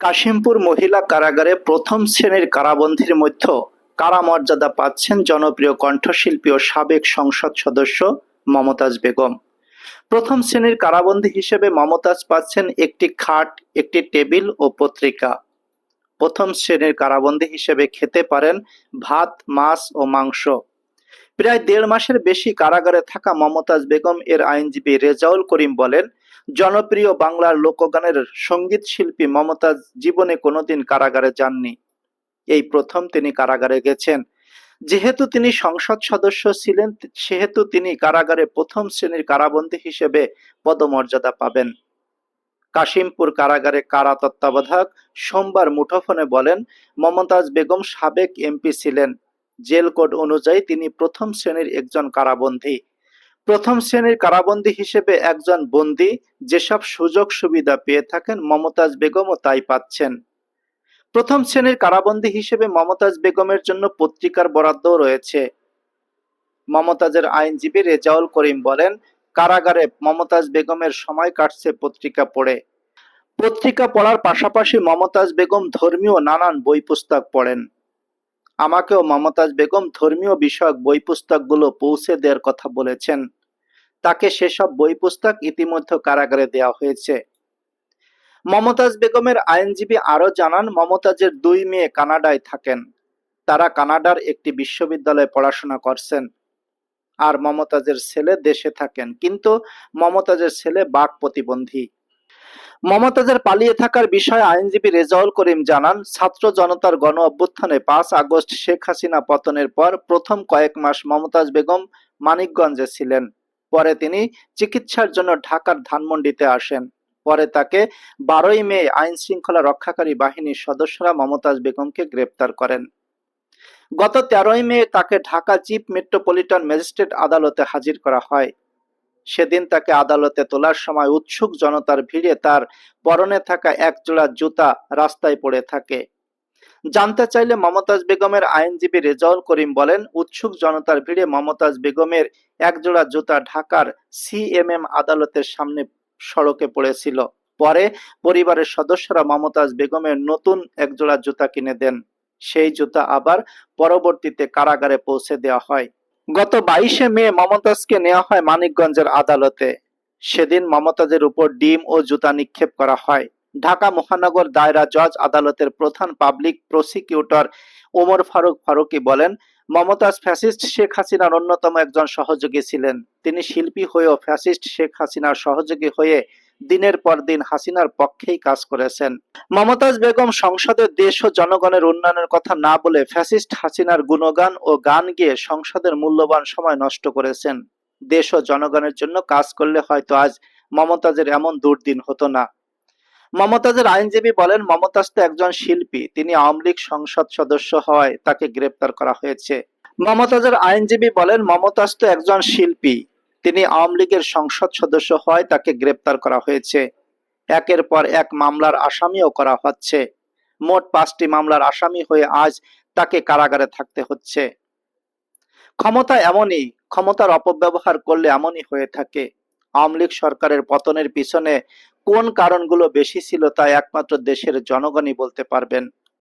কাশিমপুর মহিলা কারাগারে প্রথম শ্রেণির কারাবন্দীর মধ্যে কারা মর্যাদা পাচ্ছেন জনপ্রিয় কণ্ঠশিল্পী ও সাবেক সংসদ সদস্য মমতাজ বেগম। প্রথম শ্রেণির কারাবন্দী হিসেবে মমতাজ পাচ্ছেন একটি খাট, একটি টেবিল ও পত্রিকা। প্রথম শ্রেণির কারাবন্দী হিসেবে খেতে পারেন ভাত, মাছ ও মাংস। প্রায় দেড় মাসের বেশি কারাগারে থাকা মমতাজ বেগম এর আইনজীবী রেজাউল করিম বলেন জনপ্রিয় বাংলার লোকগানের সংগীত শিল্পী মমতাজ জীবনে কোনোদিন কারাগারে যাননি। এই প্রথম তিনি কারাগারে গেছেন। যেহেতু তিনি সংসদ সদস্য ছিলেন, সেহেতু তিনি কারাগারে প্রথম শ্রেণির কারাবন্দী হিসেবে পদমর্যাদা পাবেন। কাশিমপুর কারাগারে কারা তত্ত্বাবধায়ক সোমবার মুঠোফোনে বলেন, মমতাজ বেগম সাবেক এমপি ছিলেন। জেল কোড অনুযায়ী তিনি প্রথম শ্রেণির একজন কারাবন্দী। প্রথম শ্রেণির কারাবন্দী হিসেবে একজন বন্দী যেসব সুযোগ সুবিধা পেয়ে থাকেন মমতাজ বেগমও তাই পাচ্ছেন। প্রথম শ্রেণির কারাবন্দী হিসেবে মমতাজ বেগমের জন্য পত্রিকার বরাদ্দও রয়েছে। মমতাজের আইনজীবী রেজাউল করিম বলেন, কারাগারে মমতাজ বেগমের সময় কাটছে পত্রিকা পড়ে। পত্রিকা পড়ার পাশাপাশি মমতাজ বেগম ধর্মীয় নানান বই পুস্তক পড়েন। আমাকেও মমতাজ বেগম ধর্মীয় বিষয়ক বই পুস্তকগুলো পৌঁছে দেওয়ার কথা বলেছেন। তাকে সেসব বই পুস্তক ইতিমধ্যে কারাগারে দেওয়া হয়েছে। মমতাজ বেগমের আইনজীবী আরও জানান, মমতাজের দুই মেয়ে কানাডায় থাকেন। তারা কানাডার একটি বিশ্ববিদ্যালয়ে পড়াশোনা করছেন আর মমতাজের ছেলে দেশে থাকেন। কিন্তু মমতাজের ছেলে বাক প্রতিবন্ধী। মমতাজের পালিয়ে থাকার বিষয়ে আইনজীবী রেজাউল করিম জানান, ছাত্র জনতার গণ অভ্যুত্থানে পাঁচ আগস্ট শেখ হাসিনা পতনের পর প্রথম কয়েক মাস মমতাজ বেগম মানিকগঞ্জে ছিলেন। পরে তিনি চিকিৎসার জন্য ঢাকার ধানমন্ডিতে আসেন। পরে তাকে বারোই মে আইন শৃঙ্খলা রক্ষাকারী বাহিনীর সদস্যরা মমতাজ বেগমকে গ্রেপ্তার করেন। গত তেরোই মে তাকে ঢাকা চিফ মেট্রোপলিটন ম্যাজিস্ট্রেট আদালতে হাজির করা হয়। সেদিন তাকে আদালতে তোলার সময় উৎসুক জনতার ভিড়ে তার পরনে থাকা এক জোড়া জুতা রাস্তায় পড়ে থাকে। জানতে চাইলে মমতাজ বেগমের আইনজীবী রেজাউল করিম বলেন, উৎসুক জনতার ভিড়ে মমতাজ বেগমের এক জোড়া জুতা ঢাকার সিএমএম আদালতের সামনে সড়কে পড়েছিল। পরে পরিবারের সদস্যরা মমতাজ বেগমের নতুন একজোড়া জুতা কিনে দেন। সেই জুতা আবার পরবর্তীতে কারাগারে পৌঁছে দেওয়া হয়। গত বাইশে মে মমতাজকে নেওয়া হয় মানিকগঞ্জের আদালতে। সেদিন মমতাজের উপর ডিম ও জুতা নিক্ষেপ করা হয়। ঢাকা মহানগর দায়রা জজ আদালতের প্রধান পাবলিক প্রসিকিউটর ওমর ফারুক ফারুকি বলেন, মমতাজ ফ্যাসিস্ট শেখ হাসিনার অন্যতম একজন সহযোগী ছিলেন। তিনি শিল্পী হয়েও ফ্যাসিস্ট শেখ হাসিনার সহযোগী হয়ে দিনের পর দিন হাসিনার পক্ষেই কাজ করেছেন। মমতাজ বেগম সংসদে দেশ ও জনগণের উন্নয়নের কথা না বলে ফ্যাসিস্ট হাসিনার গুণগান ও গান গিয়ে সংসদের মূল্যবান সময় নষ্ট করেছেন। দেশ ও জনগণের জন্য কাজ করলে হয়তো আজ মমতাজের এমন দুর্দিন হতো না। মমতাজের আইনজীবী বলেন, মমতাজ তো একজন শিল্পী, তিনি আওয়ামী লীগ সংসদ সদস্য হওয়ায় তাকে গ্রেপ্তার করা হয়েছে। মমতাজের আইনজীবী বলেন, মমতাজ তো একজন শিল্পী, তিনি আওয়ামী লীগের সংসদ সদস্য হয় তাকে গ্রেপ্তার করা হয়েছে। একের পর এক মামলার আসামিও করা হচ্ছে। মোট পাঁচটি মামলার আসামি হয়ে আজ তাকে কারাগারে থাকতে হচ্ছে। ক্ষমতা এমনই, ক্ষমতার অপব্যবহার করলে এমনই হয়ে থাকে। আওয়ামী লীগ সরকারের পতনের পিছনে কোন কারণগুলো বেশি ছিল তা একমাত্র দেশের জনগণই বলতে পারবেন।